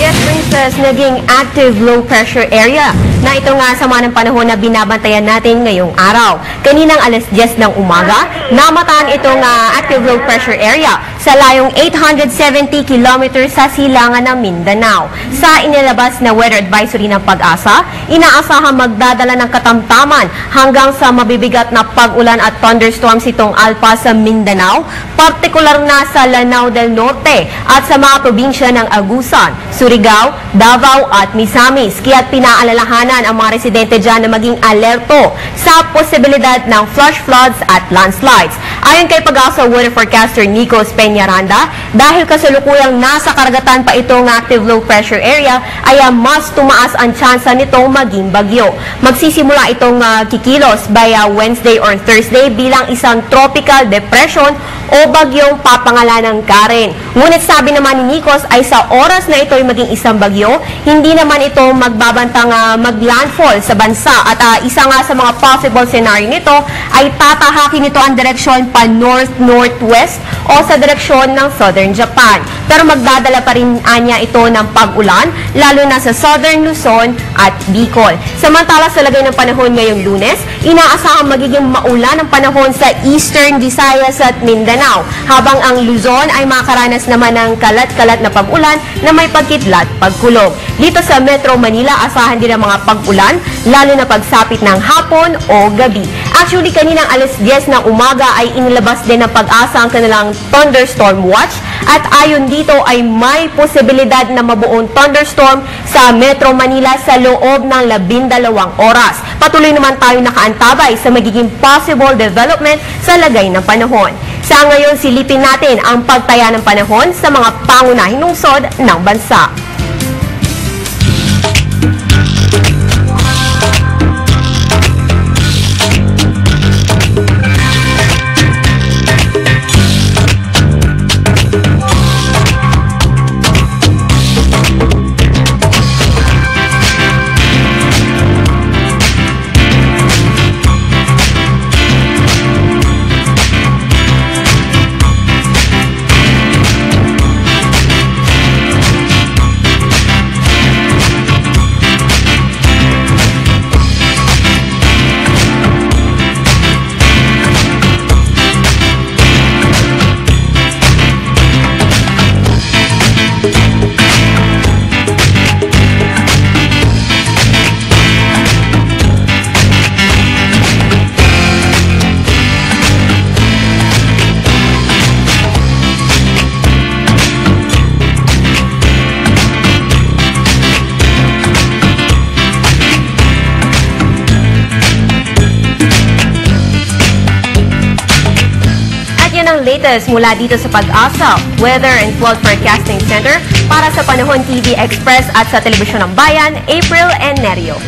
Yes, Princess, naging active low pressure area na ito nga sama ng panahon na binabantayan natin ngayong araw. Kaninang alas 10 ng umaga, namataan itong ah, active low pressure area sa layong 870 kilometers sa silangan ng Mindanao. Sa inilabas na weather advisory ng pag-asa, inaasahang magdadala ng katamtaman hanggang sa mabibigat na pag-ulan at thunderstorms itong Alpa sa Mindanao, partikular na sa Lanao del Norte at sa mga probinsya ng Agusan, Surigao, Davao at Misamis. Kaya't pinaalalahanan ang mga residente dyan na maging alerto sa posibilidad ng flash floods at landslides. Ayon kay pag-asa weather forecaster Nico Peñaranda, dahil kasalukuyang nasa karagatan pa itong active low pressure area, ay ah, mas tumaas ang tsansa nitong maging bagyo. Magsisimula itong ah, kikilos by ah, Wednesday or Thursday bilang isang tropical depression o bagyong papangalanang Karen. Ngunit sabi naman ni Nikos ay sa oras na ito ay maging isang bagyo, hindi naman ito magbabantang ah, mag-landfall sa bansa at ah, isa nga sa mga possible scenario nito ay tatahakin nito ang direksyon pa north-northwest o sa direksyon ng southern Japan. Pero magdadala pa rin anya ito ng pag-ulan, lalo na sa southern Luzon at Bicol. Samantala sa lagay ng panahon ngayong lunes, inaasahang magiging maulan ang panahon sa eastern Visayas at Mindanao, habang ang Luzon ay makaranas naman ng kalat-kalat na pag-ulan na may pagkitlat pagkulog. Dito sa Metro Manila, asahan din ang mga pag-ulan, lalo na pagsapit ng hapon o gabi. Actually, kaninang alas 10 ng umaga ay inilabas din ng pag-asa ang kanilang thunderstorm watch at ayon dito ay may posibilidad na mabuong thunderstorm sa Metro Manila sa loob ng labindalawang oras. Patuloy naman tayo nakaantabay sa magiging possible development sa lagay ng panahon. Sa ngayon, silipin natin ang pagtaya ng panahon sa mga pangunahing lungsod ng bansa. Latest mula dito sa Pag-asa, Weather and Flood Forecasting Center para sa Panahon TV Express at sa Telebisyon ng Bayan, April and Nerio.